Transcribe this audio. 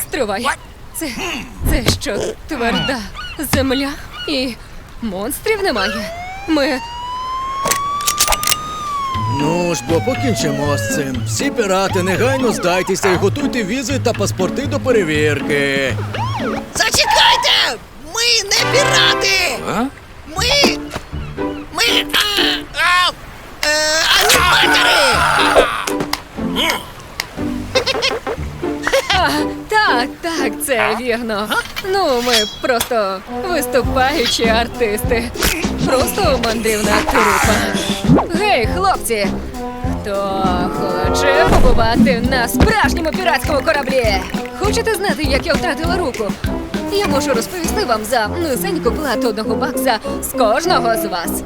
Стривай. Це. Це що, тверда земля і монстрів немає. Ми. Ну ж бо покінчимо з цим. Всі пірати негайно здайтеся і готуйте візи та паспорти до перевірки. Зачекайте! Ми не пірати! А? Ми. Ми. А, а, е, аніматори! А, так, так, це вірно. Ну, ми просто виступаючі артисти. Просто мандрівна трупа. Гей, хлопці! Хто хоче побувати на справжньому піратському кораблі? Хочете знати, як я втратила руку? Я можу розповісти вам за низеньку плату одного бакса з кожного з вас.